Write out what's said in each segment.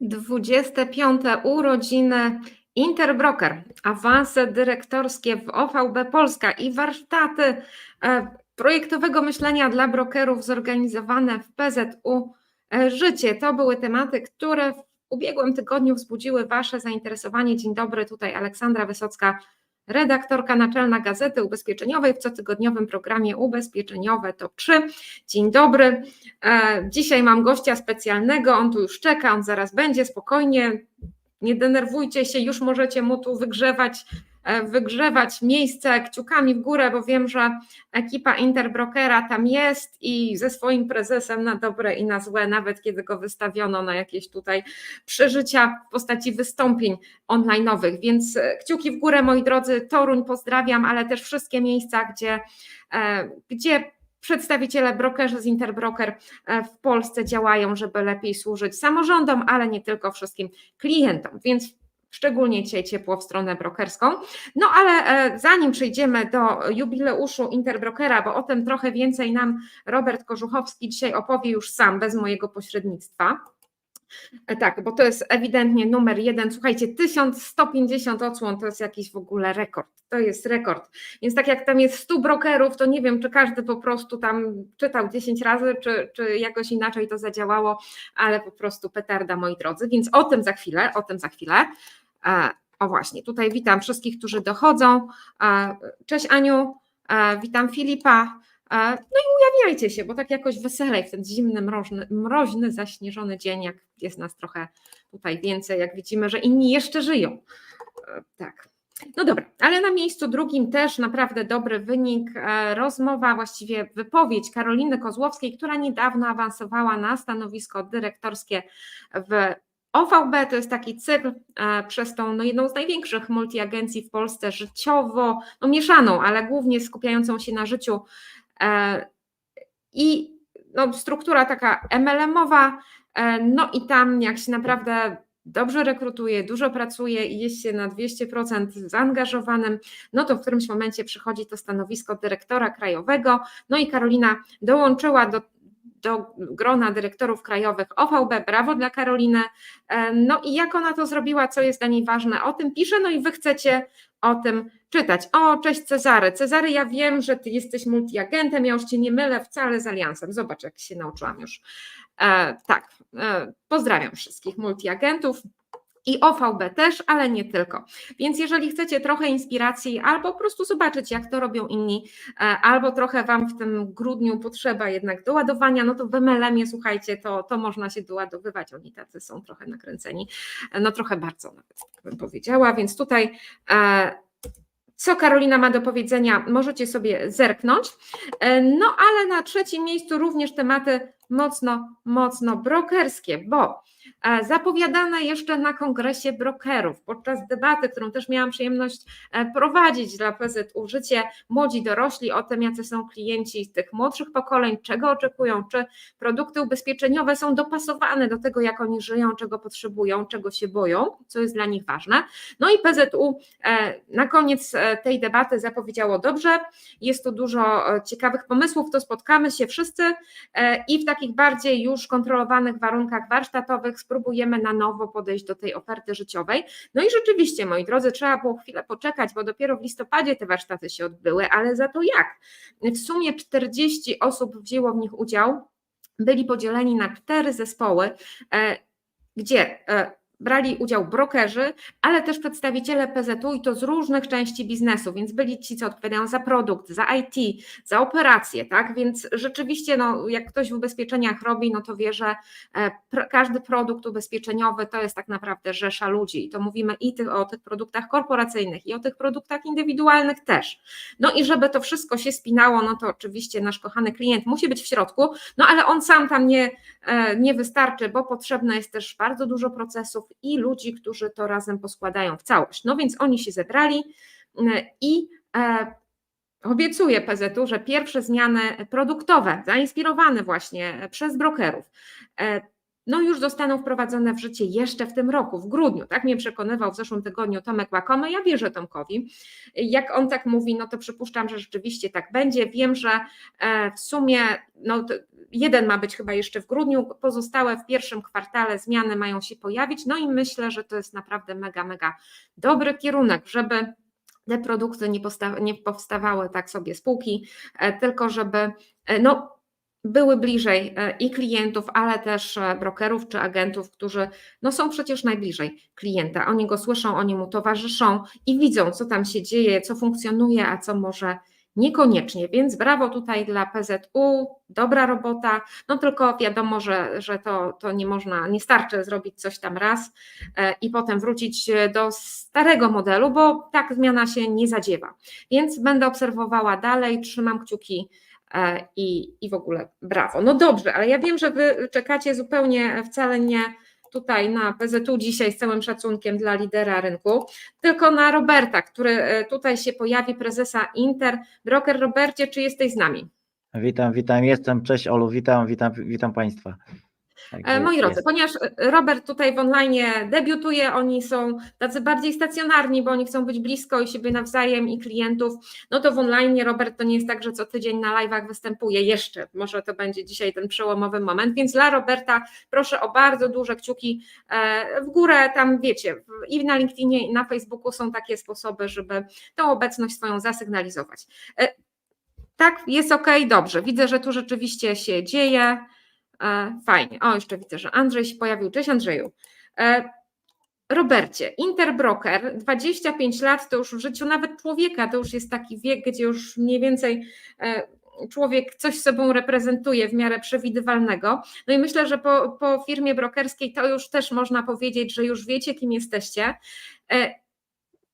25. urodziny Interbroker, awanse dyrektorskie w OVB Polska i warsztaty e, projektowego myślenia dla brokerów zorganizowane w PZU e, Życie. To były tematy, które w ubiegłym tygodniu wzbudziły Wasze zainteresowanie. Dzień dobry, tutaj Aleksandra Wysocka, redaktorka naczelna Gazety Ubezpieczeniowej w cotygodniowym programie Ubezpieczeniowe to 3. Dzień dobry. E, Dzisiaj mam gościa specjalnego, on tu już czeka, on zaraz będzie, spokojnie, nie denerwujcie się, już możecie mu tu wygrzewać, wygrzewać miejsce kciukami w górę, bo wiem, że ekipa Interbrokera tam jest i ze swoim prezesem na dobre i na złe, nawet kiedy go wystawiono na jakieś tutaj przeżycia w postaci wystąpień online'owych. Więc e, kciuki w górę, moi drodzy, Toruń pozdrawiam, ale też wszystkie miejsca, gdzie, e, gdzie przedstawiciele brokerzy z Interbroker e, w Polsce działają, żeby lepiej służyć samorządom, ale nie tylko wszystkim klientom. Więc szczególnie dzisiaj ciepło w stronę brokerską. No ale e, zanim przejdziemy do jubileuszu Interbrokera, bo o tym trochę więcej nam Robert Kożuchowski dzisiaj opowie już sam, bez mojego pośrednictwa. E, Tak, bo to jest ewidentnie numer jeden. Słuchajcie, 1150 odsłon to jest jakiś w ogóle rekord. To jest rekord. Więc tak jak tam jest 100 brokerów, to nie wiem, czy każdy po prostu tam czytał 10 razy, czy, czy jakoś inaczej to zadziałało, ale po prostu petarda, moi drodzy. Więc o tym za chwilę, o tym za chwilę. E, O właśnie, tutaj witam wszystkich, którzy dochodzą. E, Cześć Aniu, e, witam Filipa. No i ujawniajcie się, bo tak jakoś weselej w ten zimny, mroźny, mroźny, zaśnieżony dzień, jak jest nas trochę tutaj więcej, jak widzimy, że inni jeszcze żyją. Tak. No dobra, ale na miejscu drugim też naprawdę dobry wynik. Rozmowa, właściwie wypowiedź Karoliny Kozłowskiej, która niedawno awansowała na stanowisko dyrektorskie w OVB. To jest taki cykl e, przez tą no, jedną z największych multiagencji w Polsce, życiowo, no mieszaną, ale głównie skupiającą się na życiu E, I no, struktura taka MLM-owa, e, no i tam jak się naprawdę dobrze rekrutuje, dużo pracuje i jest się na 200% zaangażowanym, no to w którymś momencie przychodzi to stanowisko dyrektora krajowego. No i Karolina dołączyła do, do grona dyrektorów krajowych OVB. Brawo dla Karoliny. E, No i jak ona to zrobiła, co jest dla niej ważne, o tym pisze, no i wy chcecie o tym czytać. O, cześć Cezary. Cezary, ja wiem, że ty jesteś multiagentem, ja już cię nie mylę wcale z Aliansem. Zobacz, jak się nauczyłam już. E, tak, e, pozdrawiam wszystkich multiagentów. I OVB też, ale nie tylko. Więc jeżeli chcecie trochę inspiracji, albo po prostu zobaczyć, jak to robią inni, e, albo trochę Wam w tym grudniu potrzeba jednak doładowania, no to w MLM-ie, słuchajcie, to, to można się doładowywać. Oni tacy są trochę nakręceni, e, no trochę bardzo nawet, tak bym powiedziała. Więc tutaj e, co Karolina ma do powiedzenia, możecie sobie zerknąć. No ale na trzecim miejscu również tematy mocno, mocno brokerskie, bo e, zapowiadane jeszcze na kongresie brokerów podczas debaty, którą też miałam przyjemność e, prowadzić dla PZU Życie, młodzi dorośli o tym, jacy są klienci tych młodszych pokoleń, czego oczekują, czy produkty ubezpieczeniowe są dopasowane do tego, jak oni żyją, czego potrzebują, czego się boją, co jest dla nich ważne. No i PZU e, na koniec tej debaty zapowiedziało dobrze, jest tu dużo ciekawych pomysłów, to spotkamy się wszyscy i w takich bardziej już kontrolowanych warunkach warsztatowych spróbujemy na nowo podejść do tej oferty życiowej. No i rzeczywiście, moi drodzy, trzeba było chwilę poczekać, bo dopiero w listopadzie te warsztaty się odbyły, ale za to jak? W sumie 40 osób wzięło w nich udział, byli podzieleni na cztery zespoły, e, gdzie e, brali udział brokerzy, ale też przedstawiciele PZU i to z różnych części biznesu, więc byli ci, co odpowiadają za produkt, za IT, za operacje, tak? Więc rzeczywiście, no, jak ktoś w ubezpieczeniach robi, no to wie, że e, każdy produkt ubezpieczeniowy to jest tak naprawdę rzesza ludzi. I to mówimy i o tych produktach korporacyjnych, i o tych produktach indywidualnych też. No i żeby to wszystko się spinało, no to oczywiście nasz kochany klient musi być w środku, no ale on sam tam nie, e, nie wystarczy, bo potrzebne jest też bardzo dużo procesów i ludzi, którzy to razem poskładają w całość. No więc oni się zebrali e, i e, Obiecuję PZU, że pierwsze zmiany produktowe, zainspirowane właśnie przez brokerów, e, no już zostaną wprowadzone w życie jeszcze w tym roku, w grudniu. Tak mnie przekonywał w zeszłym tygodniu Tomek Łakoma. Ja wierzę Tomkowi. Jak on tak mówi, no to przypuszczam, że rzeczywiście tak będzie. Wiem, że e, w sumie no, jeden ma być chyba jeszcze w grudniu, pozostałe w pierwszym kwartale zmiany mają się pojawić. No i myślę, że to jest naprawdę mega, mega dobry kierunek, żeby te produkty nie, nie powstawały tak sobie spółki, e, tylko żeby no, były bliżej e, i klientów, ale też e, brokerów czy agentów, którzy no są przecież najbliżej klienta. Oni go słyszą, oni mu towarzyszą i widzą, co tam się dzieje, co funkcjonuje, a co może niekoniecznie. Więc brawo tutaj dla PZU, dobra robota. No tylko wiadomo, że, że to, to nie można, nie starczy zrobić coś tam raz e, i potem wrócić do starego modelu, bo tak zmiana się nie zadziewa. Więc będę obserwowała dalej, trzymam kciuki i, i w ogóle brawo. No dobrze, ale ja wiem, że wy czekacie zupełnie wcale nie tutaj na PZU dzisiaj z całym szacunkiem dla lidera rynku, tylko na Roberta, który e, tutaj się pojawi, prezesa Inter. Broker Robercie, czy jesteś z nami? Witam, witam, jestem. Cześć Olu, witam, witam, witam Państwa. Tak, e, Moi drodzy, ponieważ e, Robert tutaj w online debiutuje, oni są tacy bardziej stacjonarni, bo oni chcą być blisko i siebie nawzajem i klientów, no to w online Robert to nie jest tak, że co tydzień na live'ach występuje. Jeszcze, może to będzie dzisiaj ten przełomowy moment, więc dla Roberta proszę o bardzo duże kciuki e, w górę, tam wiecie, i na LinkedInie i na Facebooku są takie sposoby, żeby tą obecność swoją zasygnalizować. Tak, jest ok, dobrze, widzę, że tu rzeczywiście się dzieje, fajnie. O, jeszcze widzę, że Andrzej się pojawił. Cześć Andrzeju. E, Robercie, Interbroker, 25 lat to już w życiu nawet człowieka, to już jest taki wiek, gdzie już mniej więcej e, człowiek coś sobą reprezentuje w miarę przewidywalnego. No i myślę, że po, po firmie brokerskiej to już też można powiedzieć, że już wiecie, kim jesteście.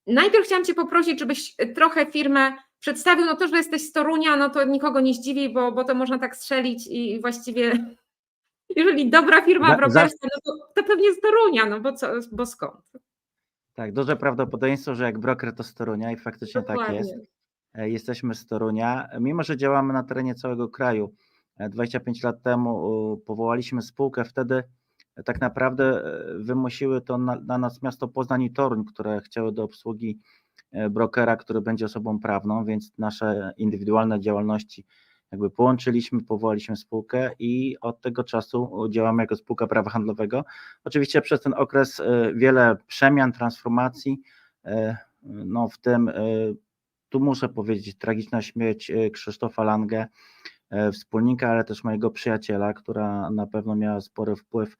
Najpierw chciałam Cię poprosić, żebyś trochę firmę przedstawił. No to, że jesteś z Torunia, no to nikogo nie zdziwi, bo, bo to można tak strzelić i właściwie jeżeli dobra firma brokerska, no to, to pewnie z Torunia, no bo, co, bo skąd? Tak, duże prawdopodobieństwo, że jak broker to z Torunia i faktycznie Dokładnie. tak jest. E, jesteśmy z Torunia, mimo że działamy na terenie całego kraju. 25 e, lat temu powołaliśmy spółkę, wtedy e, tak naprawdę wymusiły to na, na nas miasto Poznań i Toruń, które chciały do obsługi brokera, który będzie osobą prawną, więc nasze indywidualne działalności jakby połączyliśmy, powołaliśmy spółkę i od tego czasu działamy jako spółka prawa handlowego. Oczywiście przez ten okres e, wiele przemian, transformacji, e, no w tym e, tu muszę powiedzieć tragiczna śmierć Krzysztofa Lange, wspólnika, ale też mojego przyjaciela, która na pewno miała spory wpływ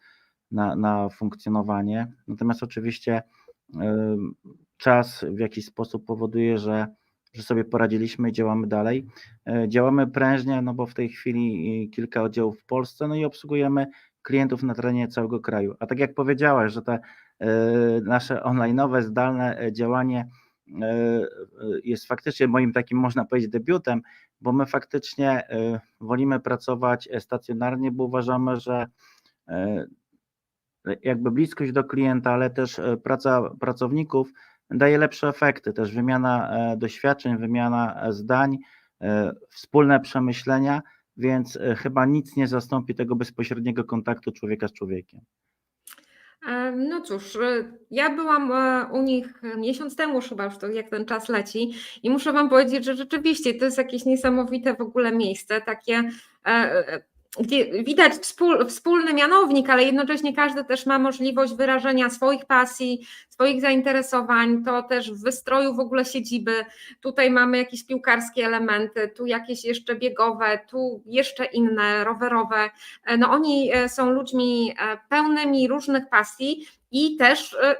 na, na funkcjonowanie. Natomiast oczywiście czas w jakiś sposób powoduje, że że sobie poradziliśmy i działamy dalej. E, działamy prężnie, no bo w tej chwili kilka oddziałów w Polsce, no i obsługujemy klientów na terenie całego kraju. A tak jak powiedziałeś, że te e, nasze online'owe, zdalne e, działanie jest faktycznie moim takim, można powiedzieć, debiutem, bo my faktycznie wolimy pracować stacjonarnie, bo uważamy, że jakby bliskość do klienta, ale też praca pracowników daje lepsze efekty. Też wymiana e, doświadczeń, wymiana e, zdań, e, wspólne przemyślenia, więc chyba nic nie zastąpi tego bezpośredniego kontaktu człowieka z człowiekiem. No cóż, ja byłam u nich miesiąc temu chyba już to jak ten czas leci i muszę Wam powiedzieć, że rzeczywiście to jest jakieś niesamowite w ogóle miejsce, takie gdzie widać wspólny mianownik, ale jednocześnie każdy też ma możliwość wyrażenia swoich pasji, swoich zainteresowań, to też w wystroju w ogóle siedziby. Tutaj mamy jakieś piłkarskie elementy, tu jakieś jeszcze biegowe, tu jeszcze inne, rowerowe. No oni e, są ludźmi e, pełnymi różnych pasji i też e,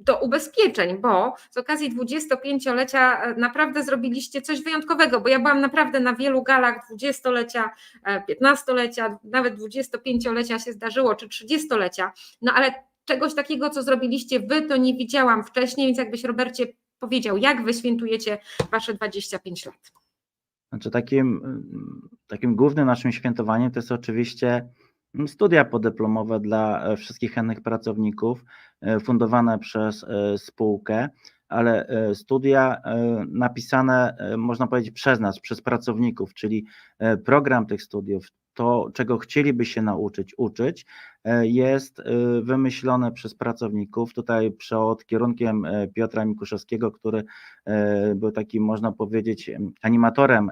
do ubezpieczeń, bo z okazji 25-lecia e, naprawdę zrobiliście coś wyjątkowego, bo ja byłam naprawdę na wielu galach 20-lecia, 15-lecia, e, nawet 25-lecia się zdarzyło, czy 30-lecia, no ale czegoś takiego, co zrobiliście wy, to nie widziałam wcześniej, więc jakbyś Robercie powiedział, jak wy świętujecie wasze 25 lat? Znaczy takim, takim głównym naszym świętowaniem to jest oczywiście studia podyplomowe dla e, wszystkich chętnych pracowników, e, fundowane przez e, spółkę, ale studia napisane, można powiedzieć, przez nas, przez pracowników, czyli program tych studiów, to, czego chcieliby się nauczyć, uczyć, jest wymyślone przez pracowników. Tutaj przed kierunkiem Piotra Mikuszewskiego, który był takim, można powiedzieć, animatorem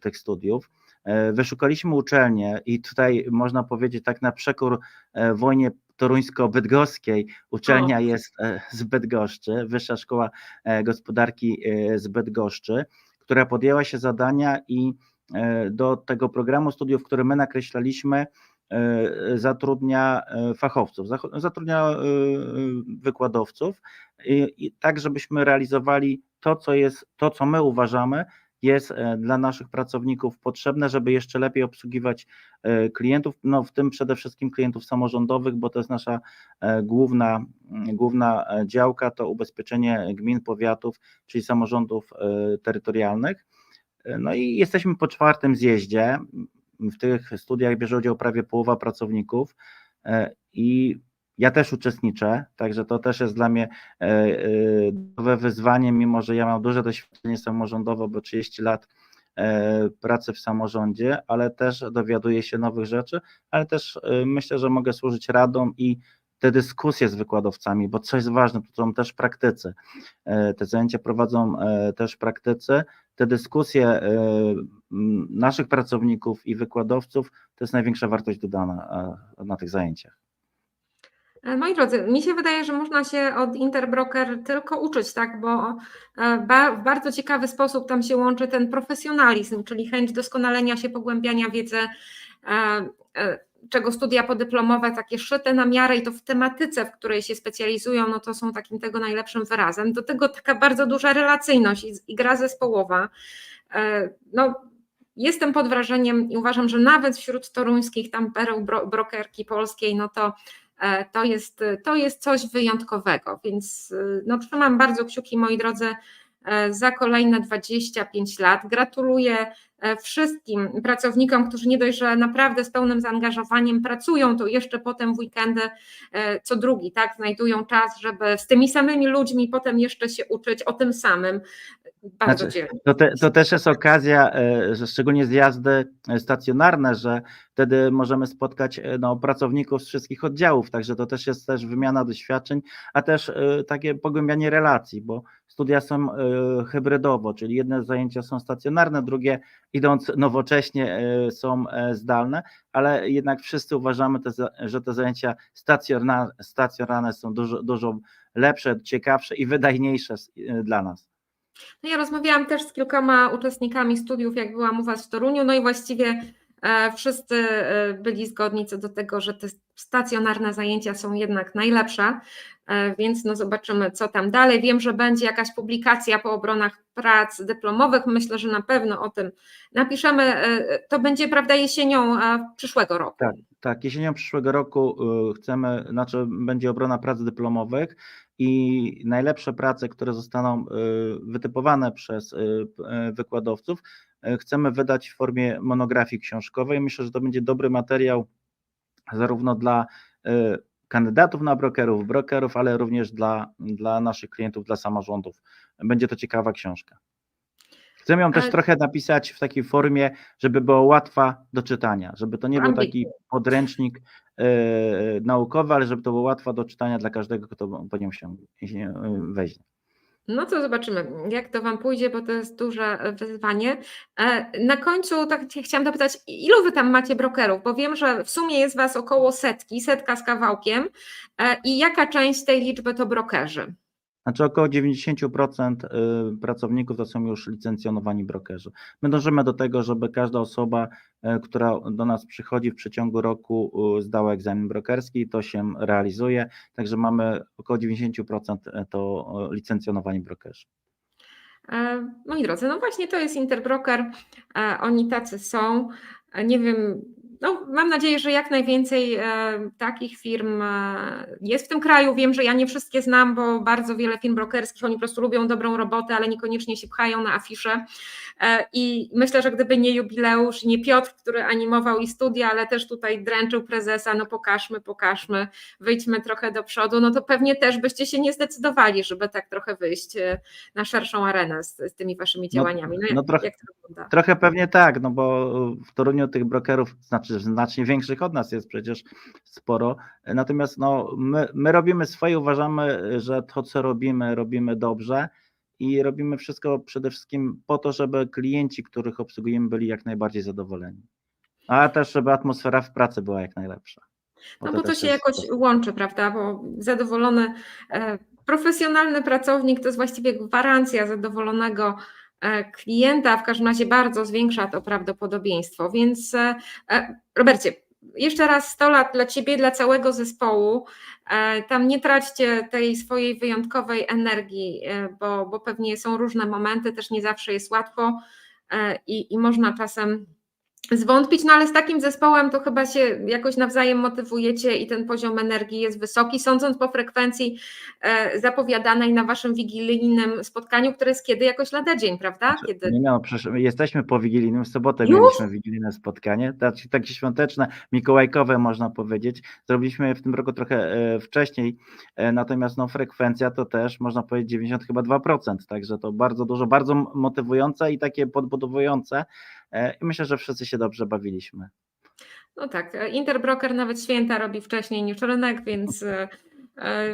tych studiów. E, Wyszukaliśmy uczelnię i tutaj można powiedzieć tak na przekór e, wojnie toruńsko-bydgoskiej. Uczelnia jest e, z Bydgoszczy, Wyższa Szkoła Gospodarki z Bydgoszczy, która podjęła się zadania i do tego programu studiów, który my nakreślaliśmy, zatrudnia fachowców, zatrudnia wykładowców i, i tak, żebyśmy realizowali to, co jest, to, co my uważamy, jest e, dla naszych pracowników potrzebne, żeby jeszcze lepiej obsługiwać e, klientów, no w tym przede wszystkim klientów samorządowych, bo to jest nasza e, główna, główna działka, to ubezpieczenie gmin, powiatów, czyli samorządów terytorialnych. No i jesteśmy po czwartym zjeździe. W tych studiach bierze udział prawie połowa pracowników i ja też uczestniczę, także to też jest dla mnie e, e, nowe wyzwanie, mimo że ja mam duże doświadczenie samorządowe, bo 30 lat e, pracy w samorządzie, ale też dowiaduję się nowych rzeczy, ale też myślę, że mogę służyć radą i te dyskusje z wykładowcami, bo co jest ważne, to są też praktycy. Te zajęcia prowadzą też praktycy. Te dyskusje naszych pracowników i wykładowców to jest największa wartość dodana na tych zajęciach. E, Moi drodzy, mi się wydaje, że można się od Interbroker tylko uczyć, tak, bo e, w bardzo ciekawy sposób tam się łączy ten profesjonalizm, czyli chęć doskonalenia się, pogłębiania wiedzy, e, czego studia podyplomowe takie szyte na miarę i to w tematyce, w której się specjalizują, no to są takim tego najlepszym wyrazem. Do tego taka bardzo duża relacyjność i, gra zespołowa. No, jestem pod wrażeniem i uważam, że nawet wśród toruńskich tam pereł bro, brokerki polskiej, no to to jest, to jest coś wyjątkowego, więc y, no, trzymam bardzo kciuki, moi drodzy, e, za kolejne 25 lat. Gratuluję e, wszystkim pracownikom, którzy nie dość, że naprawdę z pełnym zaangażowaniem pracują, to jeszcze potem w weekendy e, co drugi, tak, znajdują czas, żeby z tymi samymi ludźmi potem jeszcze się uczyć o tym samym. Bardzo Znaczy. To, te, to też jest okazja, e, że szczególnie zjazdy e, stacjonarne, że wtedy możemy spotkać e, no, pracowników z wszystkich oddziałów, także to też jest też wymiana doświadczeń, a też takie pogłębianie relacji, bo studia są hybrydowo, czyli jedne zajęcia są stacjonarne, drugie idąc nowocześnie są zdalne, ale jednak wszyscy uważamy, te, że te zajęcia stacjonarne, stacjonarne są dużo, dużo lepsze, ciekawsze i wydajniejsze dla nas. No ja rozmawiałam też z kilkoma uczestnikami studiów, jak byłam u Was w Toruniu, no i właściwie e, wszyscy e, byli zgodni co do tego, że te stacjonarne zajęcia są jednak najlepsze, e, więc no zobaczymy, co tam dalej. Wiem, że będzie jakaś publikacja po obronach prac dyplomowych, myślę, że na pewno o tym napiszemy. To będzie, prawda, jesienią przyszłego roku. Tak, tak. Jesienią przyszłego roku y, chcemy, znaczy będzie obrona prac dyplomowych i najlepsze prace, które zostaną y, wytypowane przez y, wykładowców, chcemy wydać w formie monografii książkowej. Myślę, że to będzie dobry materiał zarówno dla kandydatów na brokerów, brokerów, ale również dla, dla naszych klientów, dla samorządów. Będzie to ciekawa książka. Chcemy ją też trochę napisać w takiej formie, żeby była łatwa do czytania, żeby to nie był taki podręcznik e, naukowy, ale żeby to było łatwa do czytania dla każdego, kto po nią się e, weźmie. No to zobaczymy, jak to Wam pójdzie, bo to jest duże wyzwanie. E, Na końcu tak chciałam dopytać, ilu Wy tam macie brokerów? Bo wiem, że w sumie jest Was około setki, setka z kawałkiem. I jaka część tej liczby to brokerzy? Znaczy około 90% y, pracowników to są już licencjonowani brokerzy. My dążymy do tego, żeby każda osoba, e, która do nas przychodzi w przeciągu roku y, zdała egzamin brokerski i to się realizuje, także mamy około 90% to licencjonowani brokerzy. E, Moi drodzy, no właśnie to jest Interbroker, e, oni tacy są. E, Nie wiem, no, mam nadzieję, że jak najwięcej e, takich firm e, jest w tym kraju. Wiem, że ja nie wszystkie znam, bo bardzo wiele firm brokerskich, oni po prostu lubią dobrą robotę, ale niekoniecznie się pchają na afisze. E, I myślę, że gdyby nie jubileusz, nie Piotr, który animował i studia, ale też tutaj dręczył prezesa, no pokażmy, pokażmy, wyjdźmy trochę do przodu, no to pewnie też byście się nie zdecydowali, żeby tak trochę wyjść na szerszą arenę z, z tymi waszymi działaniami. No, no jak, trochę- jak to wygląda? Trochę pewnie tak, no bo w Toruniu tych brokerów, znaczy znacznie większych od nas jest przecież sporo. Natomiast no, my, my robimy swoje, uważamy, że to, co robimy, robimy dobrze i robimy wszystko przede wszystkim po to, żeby klienci, których obsługujemy, byli jak najbardziej zadowoleni. A też, żeby atmosfera w pracy była jak najlepsza. No bo to się jakoś łączy, prawda? Bo zadowolony, e, profesjonalny pracownik to jest właściwie gwarancja zadowolonego klienta, w każdym razie bardzo zwiększa to prawdopodobieństwo. Więc e, e, Robercie, jeszcze raz 100 lat dla Ciebie, dla całego zespołu. E, Tam nie traćcie tej swojej wyjątkowej energii, e, bo, bo pewnie są różne momenty, też nie zawsze jest łatwo e, i, i można czasem zwątpić, no ale z takim zespołem to chyba się jakoś nawzajem motywujecie i ten poziom energii jest wysoki, sądząc po frekwencji e, zapowiadanej na waszym wigilijnym spotkaniu, które jest kiedy? Jakoś lada dzień, prawda? Kiedy? Nie no, przecież jesteśmy po wigilijnym, w sobotę Już? mieliśmy wigilijne spotkanie, takie, świąteczne, mikołajkowe można powiedzieć. Zrobiliśmy je w tym roku trochę e, wcześniej, e, natomiast no, frekwencja to też można powiedzieć 90 chyba 2%, także to bardzo dużo, bardzo motywujące i takie podbudowujące i myślę, że wszyscy się dobrze bawiliśmy. No tak, e, Interbroker nawet święta robi wcześniej niż rynek, więc, e, e,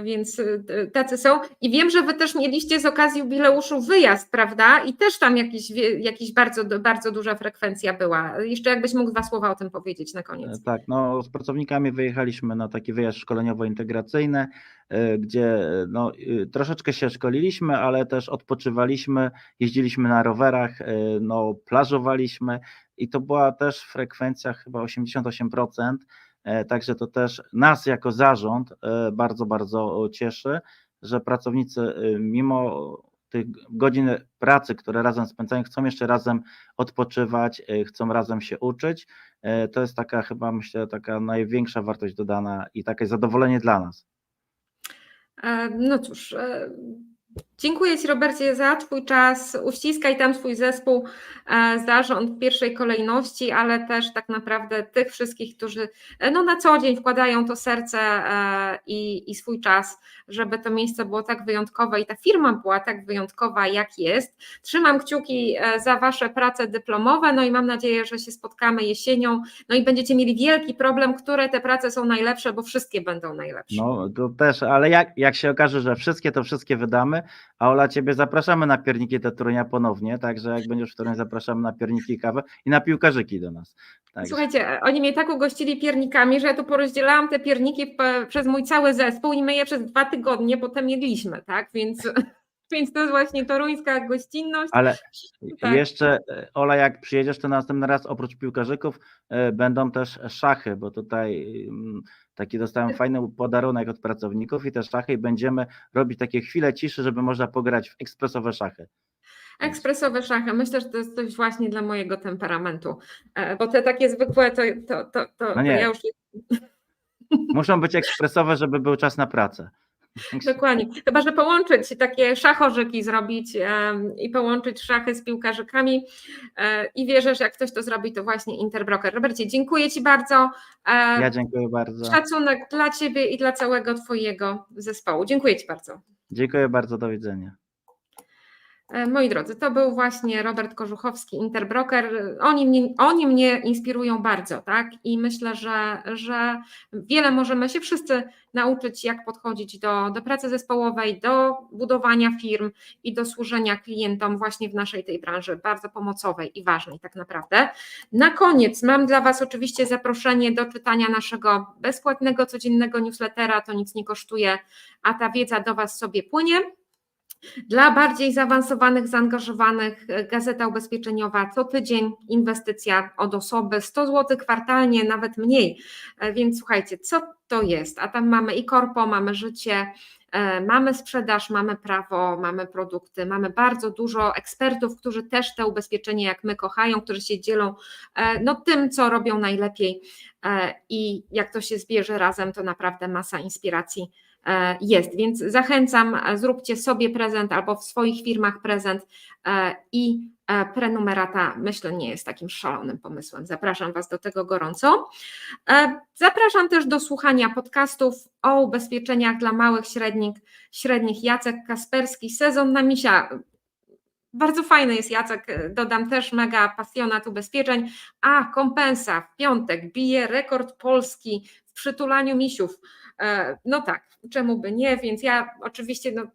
więc e, tacy są. I wiem, że wy też mieliście z okazji jubileuszu wyjazd, prawda? I też tam jakiś, jakiś bardzo, bardzo duża frekwencja była. Jeszcze jakbyś mógł dwa słowa o tym powiedzieć na koniec. E, Tak, no z pracownikami wyjechaliśmy na taki wyjazd szkoleniowo-integracyjny, e, gdzie e, no, troszeczkę się szkoliliśmy, ale też odpoczywaliśmy, jeździliśmy na rowerach, e, no, plażowaliśmy i to była też frekwencja chyba 88%, e, także to też nas jako zarząd e, bardzo, bardzo cieszy, że pracownicy e, mimo tych godzin pracy, które razem spędzają, chcą jeszcze razem odpoczywać, e, chcą razem się uczyć. E, To jest taka chyba myślę taka największa wartość dodana i takie zadowolenie dla nas. E, No cóż, e, dziękuję Ci Robercie za Twój czas. Uściskaj tam swój zespół, e, zarząd w pierwszej kolejności, ale też tak naprawdę tych wszystkich, którzy e, no, na co dzień wkładają to serce e, i, i swój czas, żeby to miejsce było tak wyjątkowe i ta firma była tak wyjątkowa, jak jest. Trzymam kciuki za Wasze prace dyplomowe, no i mam nadzieję, że się spotkamy jesienią, no i będziecie mieli wielki problem, które te prace są najlepsze, bo wszystkie będą najlepsze. No to też, ale jak, jak się okaże, że wszystkie to wszystkie wydamy, a Ola Ciebie zapraszamy na pierniki do Torunia ponownie, także jak będziesz w Toruniu zapraszamy na pierniki kawę i na piłkarzyki do nas. Także, Słuchajcie, oni mnie tak ugościli piernikami, że ja tu porozdzielałam te pierniki przez mój cały zespół i my je przez dwa tygodnie potem jedliśmy, tak? Więc, więc to jest właśnie toruńska gościnność. ale Tak. jeszcze e, Ola, jak przyjedziesz, to następny raz oprócz piłkarzyków e, będą też szachy, bo tutaj mm, taki dostałem fajny podarunek od pracowników i te szachy i będziemy robić takie chwile ciszy, żeby można pograć w ekspresowe szachy. Ekspresowe szachy, myślę, że to jest coś właśnie dla mojego temperamentu, E, bo te takie zwykłe to, to, to, to, No to nie. ja już Muszą być ekspresowe, żeby był czas na pracę. Dokładnie. Chyba, że połączyć takie szachorzyki zrobić i połączyć szachy z piłkarzykami e, i wierzę, że jak ktoś to zrobi, to właśnie Interbroker. Robercie, dziękuję Ci bardzo. E, Ja dziękuję bardzo. Szacunek dla Ciebie i dla całego Twojego zespołu. Dziękuję Ci bardzo. Dziękuję bardzo, do widzenia. E, Moi drodzy, to był właśnie Robert Korzuchowski, Interbroker. Oni mnie, oni mnie inspirują bardzo, tak? I myślę, że, że wiele możemy się wszyscy nauczyć, jak podchodzić do, do pracy zespołowej, do budowania firm i do służenia klientom właśnie w naszej tej branży, bardzo pomocowej i ważnej tak naprawdę. Na koniec mam dla Was oczywiście zaproszenie do czytania naszego bezpłatnego, codziennego newslettera. To nic nie kosztuje, a ta wiedza do Was sobie płynie. Dla bardziej zaawansowanych, zaangażowanych e, Gazeta Ubezpieczeniowa co tydzień inwestycja od osoby 100 zł kwartalnie, nawet mniej. E, Więc słuchajcie, co to jest? A tam mamy i korpo, mamy życie, e, mamy sprzedaż, mamy prawo, mamy produkty, mamy bardzo dużo ekspertów, którzy też te ubezpieczenie jak my kochają, którzy się dzielą no, tym, co robią najlepiej i jak to się zbierze razem, to naprawdę masa inspiracji jest. Więc zachęcam, e, zróbcie sobie prezent albo w swoich firmach prezent e, i e, prenumerata myślę nie jest takim szalonym pomysłem. Zapraszam Was do tego gorąco. E, Zapraszam też do słuchania podcastów o ubezpieczeniach dla małych, średnich, średnich. Jacek Kasperski, sezon na misia. Bardzo fajny jest Jacek, e, dodam też mega pasjonat ubezpieczeń. A kompensa w piątek bije rekord Polski przytulaniu misiów. E, No tak, czemu by nie, więc ja oczywiście no,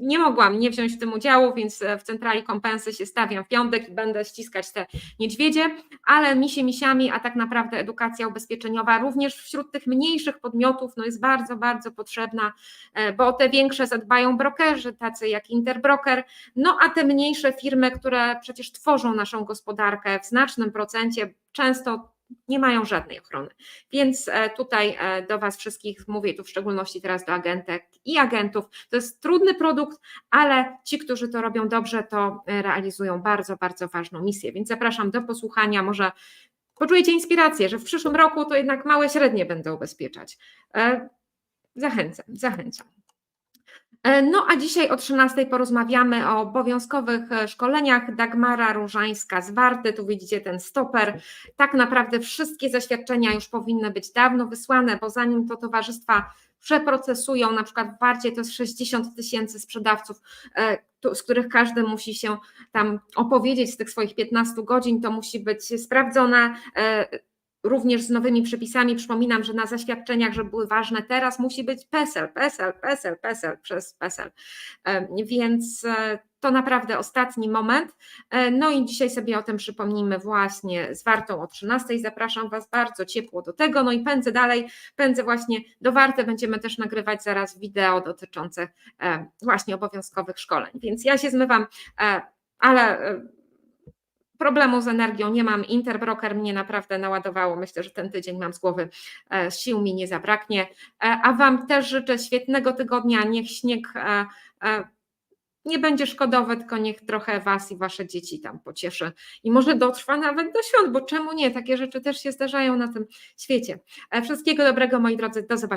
nie mogłam nie wziąć w tym udziału, więc e, w centrali kompensy się stawiam w piątek i będę ściskać te niedźwiedzie, ale misie misiami, a tak naprawdę edukacja ubezpieczeniowa również wśród tych mniejszych podmiotów no jest bardzo, bardzo potrzebna, e, bo te większe zadbają brokerzy, tacy jak Interbroker, no a te mniejsze firmy, które przecież tworzą naszą gospodarkę w znacznym procencie, często nie mają żadnej ochrony. Więc e, tutaj e, do Was wszystkich mówię, tu w szczególności teraz do agentek i agentów. To jest trudny produkt, ale ci, którzy to robią dobrze, to e, realizują bardzo, bardzo ważną misję. Więc zapraszam do posłuchania. Może poczujecie inspirację, że w przyszłym roku to jednak małe, średnie będę ubezpieczać. Zachęcam, zachęcam. E, No a dzisiaj o 13 porozmawiamy o obowiązkowych e, szkoleniach. Dagmara Różańska z Warty, tu widzicie ten stoper. Tak naprawdę wszystkie zaświadczenia już powinny być dawno wysłane, bo zanim to towarzystwa przeprocesują, na przykład w Warcie to jest 60 tysięcy sprzedawców, e, z których każdy musi się tam opowiedzieć z tych swoich 15 godzin, to musi być sprawdzone. Również z nowymi przepisami przypominam, że na zaświadczeniach, że były ważne teraz, musi być PESEL, PESEL, PESEL, PESEL przez PESEL. Więc e, to naprawdę ostatni moment. E, No i dzisiaj sobie o tym przypomnimy właśnie z Wartą o 13. Zapraszam Was bardzo ciepło do tego. No i pędzę dalej, pędzę właśnie do Warty. Będziemy też nagrywać zaraz wideo dotyczące właśnie obowiązkowych szkoleń. Więc ja się zmywam, e, ale problemu z energią nie mam. Interbroker mnie naprawdę naładowało. Myślę, że ten tydzień mam z głowy, e, sił mi nie zabraknie. E, A Wam też życzę świetnego tygodnia. Niech śnieg e, nie będzie szkodowy, tylko niech trochę Was i Wasze dzieci tam pocieszy. I może dotrwa nawet do świąt, bo czemu nie? Takie rzeczy też się zdarzają na tym świecie. Wszystkiego dobrego, moi drodzy. Do zobaczenia.